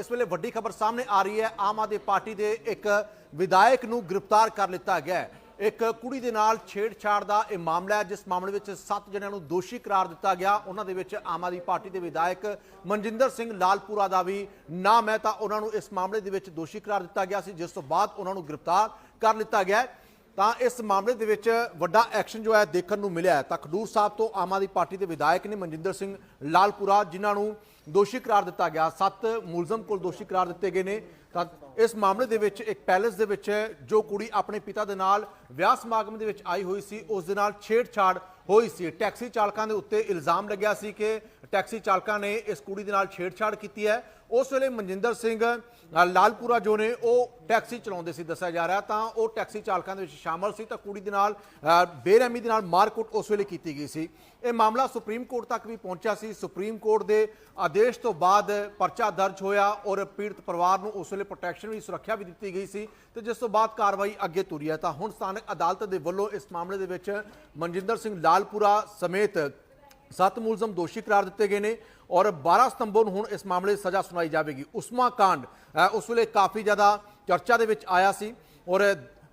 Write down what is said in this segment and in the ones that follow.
ਇਸ ਵੇਲੇ ਵੱਡੀ ਖਬਰ ਸਾਹਮਣੇ ਆ ਰਹੀ ਹੈ। ਆਮ ਆਦਮੀ ਪਾਰਟੀ ਦੇ ਇੱਕ ਵਿਧਾਇਕ ਨੂੰ ਗ੍ਰਿਫਤਾਰ ਕਰ ਲਿੱਤਾ ਗਿਆ ਇੱਕ ਕੁੜੀ ਦੇ ਨਾਲ ਛੇੜਛਾੜ ਦਾ ਇਹ ਮਾਮਲਾ ਹੈ, ਜਿਸ ਮਾਮਲੇ ਵਿੱਚ 7 ਜਣਿਆਂ ਨੂੰ ਦੋਸ਼ੀ ਕਰਾਰ ਦਿੱਤਾ ਗਿਆ। ਉਹਨਾਂ ਦੇ ਵਿੱਚ ਆਮ ਆਦਮੀ ਪਾਰਟੀ ਦੇ ਵਿਧਾਇਕ ਮਨਜਿੰਦਰ ਸਿੰਘ ਲਾਲਪੁਰਾ ਦਾ ਵੀ ਨਾਮ ਹੈ। ਤਾਂ ਉਹਨਾਂ ਨੂੰ ਇਸ ਮਾਮਲੇ ਦੇ ਵਿੱਚ ਦੋਸ਼ੀ ਕਰਾਰ ਦਿੱਤਾ ਗਿਆ ਸੀ, ਜਿਸ ਤੋਂ ਬਾਅਦ ਉਹਨਾਂ ਨੂੰ ਗ੍ਰਿਫਤਾਰ ਕਰ ਲਿੱਤਾ ਗਿਆ ਤਾਂ ਇਸ ਮਾਮਲੇ ਦੇ ਵਿੱਚ ਵੱਡਾ ਐਕਸ਼ਨ ਜੋ ਹੈ ਦੇਖਣ ਨੂੰ ਮਿਲਿਆ ਹੈ। ਤਾਂ ਖਡੂਰ ਸਾਹਿਬ ਤੋਂ ਆਮ ਆਦਮੀ ਪਾਰਟੀ ਦੇ ਵਿਧਾਇਕ ਨੇ ਮਨਜਿੰਦਰ ਸਿੰਘ ਲਾਲਪੁਰਾ, ਜਿਨ੍ਹਾਂ ਨੂੰ ਦੋਸ਼ੀ ਕਰਾਰ ਦਿੱਤਾ ਗਿਆ। ਸੱਤ ਮੁਲਜ਼ਮ ਕੋਲ ਦੋਸ਼ੀ ਕਰਾਰ ਦਿੱਤੇ ਗਏ ਨੇ। ਤਾਂ ਇਸ ਮਾਮਲੇ ਦੇ ਵਿੱਚ ਇੱਕ ਪੈਲੇਸ ਦੇ ਵਿੱਚ ਜੋ ਕੁੜੀ ਆਪਣੇ ਪਿਤਾ ਦੇ ਨਾਲ ਵਿਆਹ ਸਮਾਗਮ ਦੇ ਵਿੱਚ ਆਈ ਹੋਈ ਸੀ, ਉਸ ਦੇ ਨਾਲ ਛੇੜਛਾੜ ਹੋਈ ਸੀ। ਟੈਕਸੀ ਚਾਲਕਾਂ ਦੇ ਉੱਤੇ ਇਲਜ਼ਾਮ ਲੱਗਿਆ ਸੀ ਕਿ ਟੈਕਸੀ ਚਾਲਕਾਂ ਨੇ ਇਸ ਕੁੜੀ ਦੇ ਨਾਲ ਛੇੜਛਾੜ ਕੀਤੀ ਹੈ। ਉਸ ਵੇਲੇ ਮਨਜਿੰਦਰ ਸਿੰਘ ਲਾਲਪੁਰਾ ਜੋ ਨੇ, ਉਹ ਟੈਕਸੀ ਚਲਾਉਂਦੇ ਸੀ, ਦੱਸਿਆ ਜਾ ਰਿਹਾ। ਤਾਂ ਉਹ ਟੈਕਸੀ ਚਾਲਕਾਂ ਦੇ ਵਿੱਚ ਸ਼ਾਮਲ ਸੀ। ਤਾਂ ਕੁੜੀ ਦੇ ਨਾਲ ਬੇਰਹਿਮੀ ਦੇ ਨਾਲ ਮਾਰਕੁੱਟ ਉਸ ਵੇਲੇ ਕੀਤੀ ਗਈ ਸੀ। ਇਹ ਮਾਮਲਾ ਸੁਪਰੀਮ ਕੋਰਟ ਤੱਕ ਵੀ ਪਹੁੰਚਿਆ ਸੀ। ਸੁਪਰੀਮ ਕੋਰਟ ਦੇ ਆਦੇਸ਼ ਤੋਂ ਬਾਅਦ ਪਰਚਾ ਦਰਜ ਹੋਇਆ ਔਰ ਪੀੜਤ ਪਰਿਵਾਰ ਨੂੰ ਉਸ ਵੇਲੇ ਪ੍ਰੋਟੈਕਸ਼ਨ ਵੀ, ਸੁਰੱਖਿਆ ਵੀ ਦਿੱਤੀ ਗਈ ਸੀ ਤੇ ਜਿਸ ਤੋਂ ਬਾਅਦ ਕਾਰਵਾਈ ਅੱਗੇ ਤੁਰੀ ਹੈ। ਤਾਂ ਹੁਣ ਸਥਾਨਕ ਅਦਾਲਤ ਦੇ ਵੱਲੋਂ ਇਸ ਮਾਮਲੇ ਦੇ ਵਿੱਚ ਮਨਜਿੰਦਰ ਸਿੰਘ ਲਾਲਪੁਰਾ ਸਮੇਤ ਸੱਤ ਮੁਲਜ਼ਮ ਦੋਸ਼ੀ ਕਰਾਰ ਦਿੱਤੇ ਗਏ ਨੇ ਔਰ 12 ਸਤੰਬਰ ਨੂੰ ਹੁਣ ਇਸ ਮਾਮਲੇ ਦੀ ਸਜ਼ਾ ਸੁਣਾਈ ਜਾਵੇਗੀ। ਉਸਮਾ ਕਾਂਡ ਉਸ ਵੇਲੇ ਕਾਫੀ ਜ਼ਿਆਦਾ ਚਰਚਾ ਦੇ ਵਿੱਚ ਆਇਆ ਸੀ ਔਰ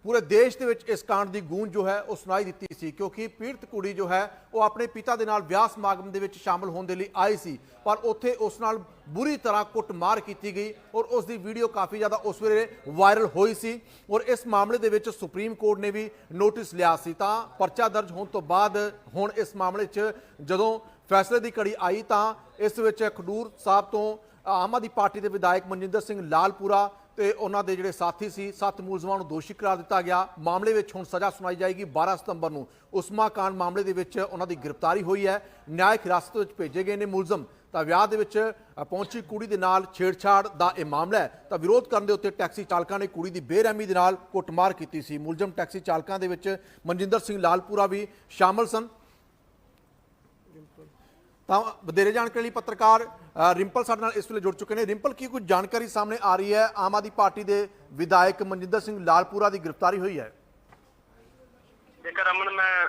ਪੂਰੇ ਦੇਸ਼ ਦੇ ਵਿੱਚ ਇਸ ਕਾਂਡ ਦੀ ਗੂੰਜ ਜੋ ਹੈ ਉਹ ਸੁਣਾਈ ਦਿੱਤੀ ਸੀ, ਕਿਉਂਕਿ ਪੀੜਤ ਕੁੜੀ ਜੋ ਹੈ ਉਹ ਆਪਣੇ ਪਿਤਾ ਦੇ ਨਾਲ ਵਿਆਹ ਸਮਾਗਮ ਦੇ ਵਿੱਚ ਸ਼ਾਮਲ ਹੋਣ ਦੇ ਲਈ ਆਈ ਸੀ, ਪਰ ਉੱਥੇ ਉਸ ਨਾਲ ਬੁਰੀ ਤਰ੍ਹਾਂ ਕੁੱਟਮਾਰ ਕੀਤੀ ਗਈ ਔਰ ਉਸ ਦੀ ਵੀਡੀਓ ਕਾਫੀ ਜ਼ਿਆਦਾ ਉਸ ਵੇਲੇ ਵਾਇਰਲ ਹੋਈ ਸੀ ਔਰ ਇਸ ਮਾਮਲੇ ਦੇ ਵਿੱਚ ਸੁਪਰੀਮ ਕੋਰਟ ਨੇ ਵੀ ਨੋਟਿਸ ਲਿਆ ਸੀ। ਤਾਂ ਪਰਚਾ ਦਰਜ ਹੋਣ ਤੋਂ ਬਾਅਦ ਹੁਣ ਇਸ ਮਾਮਲੇ 'ਚ ਜਦੋਂ ਫੈਸਲੇ ਦੀ ਘੜੀ ਆਈ ਤਾਂ ਇਸ ਵਿੱਚ ਖਡੂਰ ਸਾਹਿਬ ਤੋਂ ਆਮ ਆਦਮੀ ਪਾਰਟੀ ਦੇ ਵਿਧਾਇਕ ਮਨਜਿੰਦਰ ਸਿੰਘ ਲਾਲਪੁਰਾ ਤੇ ਉਹਨਾਂ ਦੇ ਜਿਹੜੇ ਸਾਥੀ ਸੀ, ਸੱਤ ਮੁਲਜ਼ਮਾਂ ਨੂੰ ਦੋਸ਼ੀ ਕਰਾਰ ਦਿੱਤਾ ਗਿਆ। ਮਾਮਲੇ ਵਿੱਚ ਹੁਣ ਸਜ਼ਾ ਸੁਣਾਈ ਜਾਏਗੀ 12 ਸਤੰਬਰ ਨੂੰ। ਉਸਮਾ ਕਾਂਡ ਮਾਮਲੇ ਦੇ ਵਿੱਚ ਉਹਨਾਂ ਦੀ ਗ੍ਰਿਫਤਾਰੀ ਹੋਈ ਹੈ। ਨਿਆਇਕ ਹਿਰਾਸਤ ਵਿੱਚ ਭੇਜੇ ਗਏ ਨੇ ਮੁਲਜ਼ਮ। ਤਾਂ ਵਿਆਹ ਦੇ ਵਿੱਚ ਪਹੁੰਚੀ ਕੁੜੀ ਦੇ ਨਾਲ ਛੇੜਛਾੜ ਦਾ ਇਹ ਮਾਮਲਾ ਹੈ। ਤਾਂ ਵਿਰੋਧ ਕਰਨ ਦੇ ਉੱਤੇ ਟੈਕਸੀ ਚਾਲਕਾਂ ਨੇ ਕੁੜੀ ਦੀ ਬੇਰਹਿਮੀ ਦੇ ਨਾਲ ਕੁੱਟਮਾਰ ਕੀਤੀ ਸੀ। ਮੁਲਜ਼ਮ ਟੈਕਸੀ ਚਾਲਕਾਂ ਦੇ ਵਿੱਚ ਮਨਜਿੰਦਰ ਸਿੰਘ ਲਾਲਪੁਰਾ ਵੀ ਸ਼ਾਮਲ ਸਨ। ਤਾਂ ਵਧੇਰੇ ਜਾਣਕਾਰੀ ਲਈ ਪੱਤਰਕਾਰ ਅ, ਰਿੰਪਲ ਸਾਡੇ ਨਾਲ ਇਸ ਵੇਲੇ ਜੁੜ ਚੁੱਕੇ ਨੇ। ਰਿੰਪਲ ਕੀ ਕੁਝ ਜਾਣਕਾਰੀ ਸਾਹਮਣੇ ਆ ਰਹੀ ਹੈ? ਆਮ ਆਦਮੀ ਪਾਰਟੀ ਦੇ ਵਿਧਾਇਕ ਮਨਜਿੰਦਰ ਸਿੰਘ ਲਾਲਪੁਰਾ ਦੀ ਗ੍ਰਿਫਤਾਰੀ ਹੋਈ ਹੈ। ਜੇਕਰ ਅਮਨ ਮੈਂ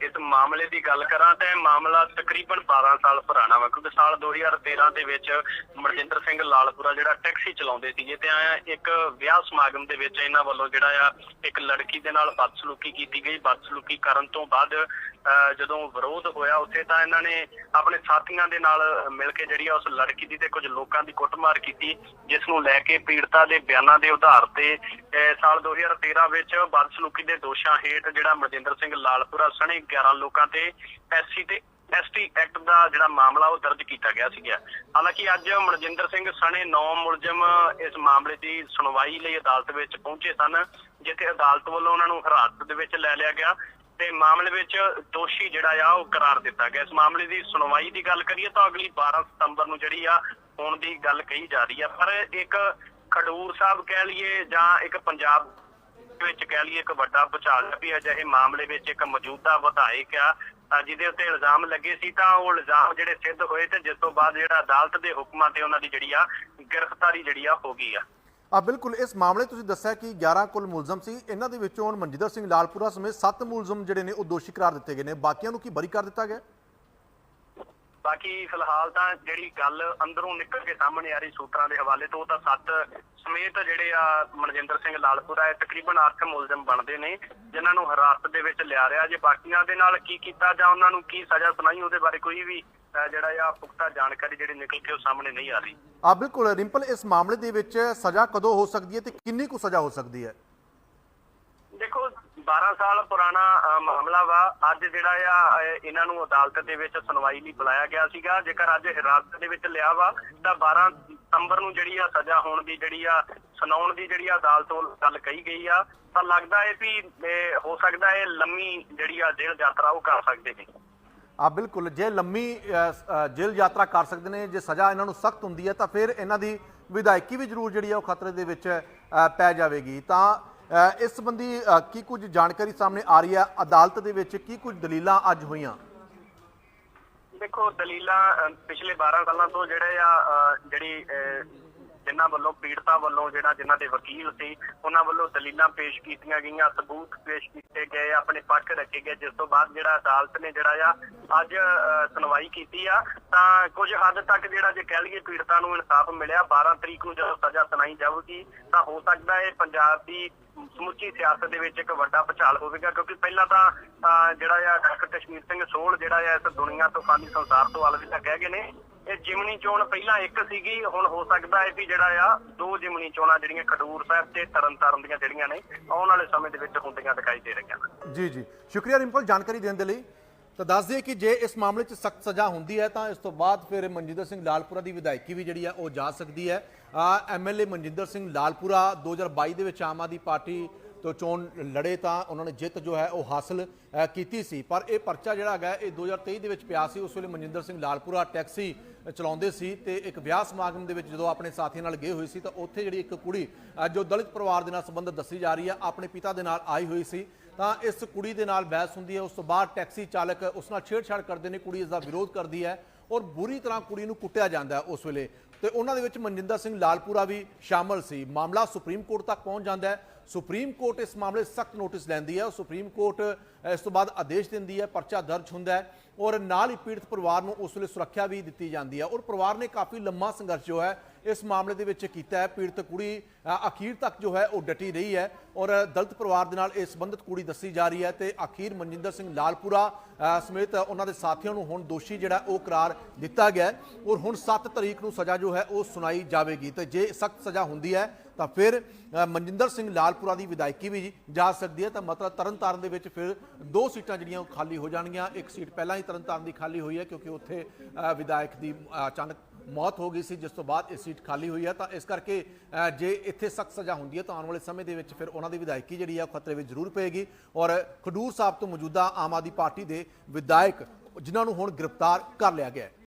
ਇਸ ਮਾਮਲੇ ਦੀ ਗੱਲ ਕਰਾਂ ਤਾਂ ਇਹ ਮਾਮਲਾ ਤਕਰੀਬਨ 12 ਸਾਲ ਪੁਰਾਣਾ ਵਾ ਕਿਉਂਕਿ ਸਾਲ 2013 ਦੇ ਵਿੱਚ ਮਰਜਿੰਦਰ ਸਿੰਘ ਲਾਲਪੁਰਾ ਜਿਹੜਾ ਟੈਕਸੀ ਚਲਾਉਂਦੇ ਸੀਗੇ ਤੇ ਆਇਆ ਇੱਕ ਵਿਆਹ ਸਮਾਗਮ ਦੇ ਵਿੱਚ ਇਹਨਾਂ ਵੱਲੋਂ ਜਿਹੜਾ ਆ ਇੱਕ ਲੜਕੀ ਦੇ ਨਾਲ ਬਦਸਲੂਕੀ ਕੀਤੀ ਗਈ। ਬਦਸਲੂਕੀ ਕਰਨ ਤੋਂ ਬਾਅਦ ਅਹ, ਜਦੋਂ ਵਿਰੋਧ ਹੋਇਆ ਉੱਥੇ ਤਾਂ ਇਹਨਾਂ ਨੇ ਆਪਣੇ ਸਾਥੀਆਂ ਦੇ ਨਾਲ ਮਿਲ ਕੇ ਜਿਹੜੀ ਆ ਉਸ ਲੜਕੀ ਦੀ ਤੇ ਕੁਝ ਲੋਕਾਂ ਦੀ ਕੁੱਟਮਾਰ ਕੀਤੀ ਜਿਸ ਨੂੰ ਲੈ ਕੇ ਪੀੜਤਾ ਦੇ ਬਿਆਨਾਂ ਦੇ ਆਧਾਰ ਤੇ ਅਹ, ਸਾਲ 2013 ਵਿੱਚ ਬਦਸਲੂਕੀ ਦੇ ਦੋਸ਼ਾਂ ਹੇਠ ਜਿਹੜਾ ਮਰਜਿੰਦਰ ਸਿੰਘ ਲਾਲਪੁਰਾ ਸਣੇ 11 ਲੋਕਾਂ ਤੇ ਐਸਸੀ ਤੇ ਐਸਟੀ ਐਕਟ ਦਾ ਜਿਹੜਾ ਮਾਮਲਾ ਉਹ ਦਰਜ ਕੀਤਾ ਗਿਆ ਸੀਗਾ। ਹਾਲਾਂਕਿ ਅੱਜ ਮਰਜਿੰਦਰ ਸਿੰਘ ਸਣੇ 9 ਮੁਲਜ਼ਮ ਇਸ ਮਾਮਲੇ ਦੀ ਸੁਣਵਾਈ ਲਈ ਅਦਾਲਤ ਵਿੱਚ ਪਹੁੰਚੇ ਸਨ, ਜਿੱਥੇ ਅਦਾਲਤ ਵੱਲੋਂ ਉਹਨਾਂ ਨੂੰ ਹਿਰਾਸਤ ਦੇ ਵਿੱਚ ਲੈ ਲਿਆ ਗਿਆ ਤੇ ਮਾਮਲੇ ਵਿੱਚ ਦੋਸ਼ੀ ਜਿਹੜਾ ਆ ਉਹ ਕਰਾਰ ਦਿੱਤਾ ਗਿਆ। ਇਸ ਮਾਮਲੇ ਦੀ ਸੁਣਵਾਈ ਦੀ ਗੱਲ ਕਰੀਏ ਤਾਂ ਅਗਲੀ 12 ਸਤੰਬਰ ਨੂੰ ਜਿਹੜੀ ਆ ਹੋਣ ਦੀ ਗੱਲ ਕਹੀ ਜਾ ਰਹੀ ਆ। ਪਰ ਇੱਕ ਖਡੂਰ ਸਾਹਿਬ ਕਹਿ ਲਈਏ ਜਾਂ ਇੱਕ ਪੰਜਾਬ ਵਿੱਚ ਕਹਿ ਲਈਏ ਇੱਕ ਵੱਡਾ ਭੁਚਾਲ ਵੀ ਅਜਿਹੇ ਮਾਮਲੇ ਵਿੱਚ ਇੱਕ ਮੌਜੂਦਾ ਵਿਧਾਇਕ ਆ ਜਿਹਦੇ ਉੱਤੇ ਇਲਜ਼ਾਮ ਲੱਗੇ ਸੀ, ਤਾਂ ਉਹ ਇਲਜ਼ਾਮ ਜਿਹੜੇ ਸਿੱਧ ਹੋਏ ਤੇ ਜਿਸ ਤੋਂ ਬਾਅਦ ਜਿਹੜਾ ਅਦਾਲਤ ਦੇ ਹੁਕਮਾਂ ਤੇ ਉਹਨਾਂ ਦੀ ਜਿਹੜੀ ਆ ਗ੍ਰਿਫਤਾਰੀ ਜਿਹੜੀ ਆ ਹੋ ਗਈ ਆ। ਆ, ਬਿਲਕੁਲ, ਇਸ ਮਾਮਲੇ ਤੁਸੀਂ ਦੱਸਿਆ ਕਿ 11 ਕੁੱਲ ਮੁਲਜ਼ਮ ਸੀ, ਇਹਨਾਂ ਦੇ ਵਿੱਚੋਂ ਮਨਜਿੰਦਰ ਸਿੰਘ ਲਾਲਪੁਰਾ ਸਮੇਤ 7 ਮੁਲਜ਼ਮ ਜਿਹੜੇ ਨੇ ਉਹ ਦੋਸ਼ੀ ਕਰਾਰ ਦਿੱਤੇ ਗਏ ਨੇ, ਬਾਕੀਆਂ ਨੂੰ ਕੀ ਬਰੀ ਕਰ ਦਿੱਤਾ ਗਿਆ? ਬਾਕੀ ਫਿਲਹਾਲ ਤਾਂ ਜਿਹੜੀ ਗੱਲ ਅੰਦਰੋਂ ਨਿਕਲ ਕੇ ਸਾਹਮਣੇ ਆ ਰਹੀ ਸੂਤਰਾਂ ਦੇ ਹਵਾਲੇ ਤੋਂ ਉਹ ਤਾਂ ਸੱਤ ਸਮੇਤ ਜਿਹੜੇ ਆ ਮਨਜਿੰਦਰ ਸਿੰਘ ਲਾਲਪੁਰਾ ਇਹ ਤਕਰੀਬਨ 8 ਮੁਲਜ਼ਮ ਬਣਦੇ ਨੇ ਜਿਨ੍ਹਾਂ ਨੂੰ ਹਿਰਾਸਤ ਦੇ ਵਿੱਚ ਲਿਆ ਰਿਹਾ। ਜੇ ਬਾਕੀਆਂ ਦੇ ਨਾਲ ਕੀ ਕੀਤਾ ਜਾਂ ਉਹਨਾਂ ਨੂੰ ਕੀ ਸਜ਼ਾ ਸੁਣਾਈ ਉਹਦੇ ਬਾਰੇ ਕੋਈ ਵੀ ਜਿਹੜਾ ਆ ਪੁਖਤਾ ਜਾਣਕਾਰੀ ਜਿਹੜੀ ਨਿਕਲ ਕੇ ਉਹ ਸਾਹਮਣੇ ਨਹੀਂ ਆ ਰਹੀ। ਆ ਬਿਲਕੁਲ ਰਿੰਪਲ ਇਸ ਮਾਮਲੇ ਦੇ ਵਿੱਚ ਸਜ਼ਾ ਕਦੋਂ ਹੋ ਸਕਦੀ ਹੈ ਤੇ ਕਿੰਨੀ ਕੁ ਸਜ਼ਾ ਹੋ ਸਕਦੀ ਹੈ? ਦੇਖੋ 12 ਸਾਲ ਪੁਰਾਣਾ ਮਾਮਲਾ ਵਾ। ਅੱਜ ਜਿਹੜਾ ਆ ਇਹਨਾਂ ਨੂੰ ਅਦਾਲਤ ਦੇ ਵਿੱਚ ਸੁਣਵਾਈ ਲਈ ਬੁਲਾਇਆ ਗਿਆ ਸੀਗਾ। ਜੇਕਰ ਅੱਜ ਹਿਰਾਸਤ ਦੇ ਵਿੱਚ ਲਿਆ ਵਾ ਤਾਂ 12 ਸਤੰਬਰ ਨੂੰ ਜਿਹੜੀ ਆ ਸਜ਼ਾ ਹੋਣ ਦੀ ਜਿਹੜੀ ਆ ਸੁਣਾਉਣ ਦੀ ਜਿਹੜੀ ਆ ਅਦਾਲਤ ਵੱਲੋਂ ਗੱਲ ਕਹੀ ਗਈ ਆ। ਤਾਂ ਲੱਗਦਾ ਹੈ ਵੀ ਹੋ ਸਕਦਾ ਹੈ ਲੰਮੀ ਜਿਹੜੀ ਆ ਜੇਲ੍ਹ ਯਾਤਰਾ ਉਹ ਕਰ ਸਕਦੇ ਨੇ। ਆ ਬਿਲਕੁਲ। ਜੇ ਲੰਮੀ ਅ, ਜੇਲ੍ਹ ਯਾਤਰਾ ਕਰ ਸਕਦੇ ਨੇ ਜੇ ਸਜ਼ਾ ਇਹਨਾਂ ਨੂੰ ਸਖਤ ਹੁੰਦੀ ਹੈ ਤਾਂ ਫਿਰ ਇਹਨਾਂ ਦੀ ਵਿਧਾਇਕੀ ਵੀ ਜ਼ਰੂਰ ਜਿਹੜੀ ਆ ਉਹ ਖਤਰੇ ਦੇ ਵਿੱਚ ਪੈ ਜਾਵੇਗੀ। ਤਾਂ ਇਸ ਸੰਬੰਧੀ ਅ, ਕੀ ਕੁਝ ਜਾਣਕਾਰੀ ਸਾਹਮਣੇ ਆ ਰਹੀ ਹੈ? ਅਦਾਲਤ ਦੇ ਵਿੱਚ ਕੀ ਕੁਝ ਦਲੀਲਾਂ ਅੱਜ ਹੋਈਆਂ? ਦੇਖੋ ਦਲੀਲਾਂ ਪਿਛਲੇ 12 ਸਾਲਾਂ ਤੋਂ ਜਿਹੜੇ ਆ ਜਿਹੜੀ ਅ, ਜਿਨ੍ਹਾਂ ਵੱਲੋਂ ਪੀੜਤਾ ਵੱਲੋਂ ਜਿਹੜਾ ਜਿਨ੍ਹਾਂ ਦੇ ਵਕੀਲ ਸੀ ਉਹਨਾਂ ਵੱਲੋਂ ਦਲੀਲਾਂ ਪੇਸ਼ ਕੀਤੀਆਂ ਗਈਆਂ ਸਬੂਤ ਪੇਸ਼ ਕੀਤੇ ਗਏ ਆਪਣੇ ਪੱਖ ਰੱਖੇ ਗਏ ਜਿਸ ਤੋਂ ਬਾਅਦ ਜਿਹੜਾ ਅਦਾਲਤ ਨੇ ਜਿਹੜਾ ਆ ਅੱਜ ਸੁਣਵਾਈ ਕੀਤੀ ਆ ਤਾਂ ਕੁਝ ਹੱਦ ਤੱਕ ਜਿਹੜਾ ਜੇ ਕਹਿ ਲਈਏ ਪੀੜਤਾ ਨੂੰ ਇਨਸਾਫ ਮਿਲਿਆ 12 ਤਰੀਕ ਨੂੰ ਜਦੋਂ ਸਜ਼ਾ ਸੁਣਾਈ ਜਾਊਗੀ ਤਾਂ ਹੋ ਸਕਦਾ ਇਹ ਪੰਜਾਬ ਦੀ ਸਮੁੱਚੀ ਸਿਆਸਤ ਦੇ ਵਿੱਚ ਇੱਕ ਵੱਡਾ ਭੁਚਾਲ ਹੋਵੇਗਾ ਕਿਉਂਕਿ ਪਹਿਲਾਂ ਤਾਂ ਅ, ਜਿਹੜਾ ਆ ਡਾਕਟਰ ਕਸ਼ਮੀਰ ਸਿੰਘ ਸੋਹਲ ਜਿਹੜਾ ਆ ਇਸ ਦੁਨੀਆ ਤੋਂ ਖਾਲੀ ਸੰਸਾਰ ਤੋਂ ਅਲਵਿਦਾ ਕਹਿ ਗਏ ਨੇ ਇਹ ਜਿਮਨੀ ਚੋਣ ਪਹਿਲਾਂ ਇੱਕ ਸੀਗੀ, ਹੁਣ ਹੋ ਸਕਦਾ ਹੈ ਵੀ ਜਿਹੜਾ ਆ, ਦੋ ਜਿਮਨੀ ਚੋਣਾਂ ਜਿਹੜੀਆਂ ਖਡੂਰ ਸਾਹਿਬ ਤੇ ਤਰਨਤਾਰਨ ਦੀਆਂ ਜਿਹੜੀਆਂ ਨੇ, ਆਉਣ ਵਾਲੇ ਸਮੇਂ ਦੇ ਵਿੱਚ ਹੁੰਦੀਆਂ ਦਿਖਾਈ ਦੇ ਰਹੀਆਂ ਜੀ ਜੀ। ਸ਼ੁਕਰੀਆ ਰਿੰਪਲ ਜਾਣਕਾਰੀ ਦੇਣ ਦੇ ਲਈ। ਤਾਂ ਦੱਸ ਦਈਏ ਕਿ ਜੇ ਇਸ ਮਾਮਲੇ 'ਚ ਸਖਤ ਸਜ਼ਾ ਹੁੰਦੀ ਹੈ, ਤਾਂ ਇਸ ਤੋਂ ਬਾਅਦ ਫਿਰ ਮਨਜਿੰਦਰ ਸਿੰਘ ਲਾਲਪੁਰਾ ਦੀ ਵਿਧਾਇਕੀ ਵੀ ਜਿਹੜੀ ਆ, ਉਹ ਜਾ ਸਕਦੀ ਹੈ। ਐਮਐਲਏ ਮਨਜਿੰਦਰ ਸਿੰਘ ਲਾਲਪੁਰਾ 2022 ਦੇ ਵਿੱਚ ਆਮ ਆਦਮੀ ਪਾਰਟੀ ਤੋਂ ਚੋਣ ਲੜੇ ਤਾਂ ਉਹਨਾਂ ਨੇ ਜਿੱਤ ਜੋ ਹੈ ਉਹ ਹਾਸਲ ਕੀਤੀ ਸੀ। ਪਰ ਇਹ ਪਰਚਾ ਜਿਹੜਾ ਹੈਗਾ, ਇਹ 2023 ਦੇ ਵਿੱਚ ਪਿਆ ਸੀ। ਉਸ ਵੇਲੇ ਮਨਜਿੰਦਰ ਸਿੰਘ ਲਾਲਪੁਰਾ ਟੈਕਸੀ ਚਲਾਉਂਦੇ ਸੀ ਤੇ ਇੱਕ ਵਿਆਹ ਸਮਾਗਮ ਦੇ ਵਿੱਚ ਜਦੋਂ ਆਪਣੇ ਸਾਥੀਆਂ ਨਾਲ ਗਏ ਹੋਏ ਸੀ, ਤਾਂ ਉੱਥੇ ਜਿਹੜੀ ਇੱਕ ਕੁੜੀ ਜੋ ਦਲਿਤ ਪਰਿਵਾਰ ਦੇ ਨਾਲ ਸੰਬੰਧਿਤ ਦੱਸੀ ਜਾ ਰਹੀ ਹੈ, ਆਪਣੇ ਪਿਤਾ ਦੇ ਨਾਲ ਆਈ ਹੋਈ ਸੀ। ਤਾਂ ਇਸ ਕੁੜੀ ਦੇ ਨਾਲ ਬਹਿਸ ਹੁੰਦੀ ਹੈ। ਉਸ ਤੋਂ ਬਾਅਦ ਟੈਕਸੀ ਚਾਲਕ ਉਸ ਨਾਲ ਛੇੜਛਾੜ ਕਰਦੇ ਨੇ। ਕੁੜੀ ਇਸ ਦਾ ਵਿਰੋਧ ਕਰਦੀ ਹੈ ਔਰ ਬੁਰੀ ਤਰ੍ਹਾਂ ਕੁੜੀ ਨੂੰ ਕੁੱਟਿਆ ਜਾਂਦਾ ਉਸ ਵੇਲੇ। ਤੇ ਉਹਨਾਂ ਦੇ ਵਿੱਚ ਮਨਜਿੰਦਰ ਸਿੰਘ ਲਾਲਪੁਰਾ ਵੀ ਸ਼ਾਮਲ ਸੀ। ਮਾਮਲਾ ਸੁਪਰੀਮ ਕੋਰਟ ਤੱਕ ਪਹੁੰਚ ਜਾਂਦਾ ਹੈ। ਸੁਪਰੀਮ ਕੋਰਟ ਇਸ ਮਾਮਲੇ ਸਖਤ ਨੋਟਿਸ ਲੈਂਦੀ ਹੈ। ਸੁਪਰੀਮ ਕੋਰਟ ਇਸ ਤੋਂ ਬਾਅਦ ਆਦੇਸ਼ ਦਿੰਦੀ ਹੈ, ਪਰਚਾ ਦਰਜ ਹੁੰਦਾ ਹੈ ਔਰ ਨਾਲ ਹੀ ਪੀੜਤ ਪਰਿਵਾਰ ਨੂੰ ਉਸ ਵੇਲੇ ਸੁਰੱਖਿਆ ਵੀ ਦਿੱਤੀ ਜਾਂਦੀ ਹੈ। ਔਰ ਪਰਿਵਾਰ ਨੇ ਕਾਫੀ ਲੰਮਾ ਸੰਘਰਸ਼ ਜੋ ਹੈ ਇਸ ਮਾਮਲੇ ਦੇ ਵਿੱਚ ਕੀਤਾ ਹੈ। ਪੀੜਤ ਕੁੜੀ ਅਖੀਰ ਤੱਕ ਜੋ ਹੈ, ਉਹ ਡਟੀ ਰਹੀ ਹੈ ਔਰ ਦਲਤ ਪਰਿਵਾਰ ਦੇ ਨਾਲ ਇਹ ਸੰਬੰਧਿਤ ਕੁੜੀ ਦੱਸੀ ਜਾ ਰਹੀ ਹੈ ਤੇ ਅਖੀਰ ਮਨਜਿੰਦਰ ਸਿੰਘ ਲਾਲਪੁਰਾ ਸਮੇਤ ਉਹਨਾਂ ਦੇ ਸਾਥੀਆਂ ਨੂੰ ਹੁਣ ਦੋਸ਼ੀ ਜਿਹੜਾ ਉਹ ਕਰਾਰ ਦਿੱਤਾ ਗਿਆ ਔਰ ਹੁਣ 7 ਤਰੀਕ ਨੂੰ ਸਜ਼ਾ ਜੋ ਹੈ, ਉਹ ਸੁਣਾਈ ਜਾਵੇਗੀ ਤੇ ਜੇ ਸਖਤ ਸਜ਼ਾ ਹੁੰਦੀ ਹੈ ਤਾਂ ਫਿਰ ਮਨਜਿੰਦਰ ਸਿੰਘ ਲਾਲਪੁਰਾ ਦੀ ਵਿਧਾਇਕੀ ਵੀ ਜਾ ਸਕਦੀ ਹੈ ਤਾਂ ਮਤਲਬ ਤਰਨਤਾਰਨ ਦੇ ਵਿੱਚ ਫਿਰ ਦੋ ਸੀਟਾਂ ਜਿਹੜੀਆਂ ਉਹ ਖਾਲੀ ਹੋ ਜਾਣਗੀਆਂ। ਇੱਕ ਸੀਟ ਪਹਿਲਾਂ ਹੀ ਤਰਨਤਾਰਨ ਦੀ ਖਾਲੀ ਹੋਈ ਹੈ ਕਿਉਂਕਿ ਉੱਥੇ ਵਿਧਾਇਕ ਦੀ ਅਚਾਨਕ ਮੌਤ ਹੋ ਗਈ ਸੀ ਜਿਸ ਤੋਂ ਬਾਅਦ ਇਹ ਸੀਟ ਖਾਲੀ ਹੋਈ ਹੈ ਤਾਂ ਇਸ ਕਰਕੇ ਅ, ਜੇ ਇੱਥੇ ਸਖਤ ਸਜ਼ਾ ਹੁੰਦੀ ਹੈ ਤਾਂ ਆਉਣ ਵਾਲੇ ਸਮੇਂ ਦੇ ਵਿੱਚ ਫਿਰ ਉਹਨਾਂ ਦੀ ਵਿਧਾਇਕੀ ਜਿਹੜੀ ਹੈ ਉਹ ਖਤਰੇ ਵਿੱਚ ਜ਼ਰੂਰ ਪਏਗੀ। ਔਰ ਖਡੂਰ ਸਾਹਿਬ ਤੋਂ ਮੌਜੂਦਾ ਆਮ ਆਦਮੀ ਪਾਰਟੀ ਦੇ ਵਿਧਾਇਕ ਜਿਨ੍ਹਾਂ ਨੂੰ ਹੁਣ ਗ੍ਰਿਫਤਾਰ ਕਰ ਲਿਆ ਗਿਆ ਹੈ।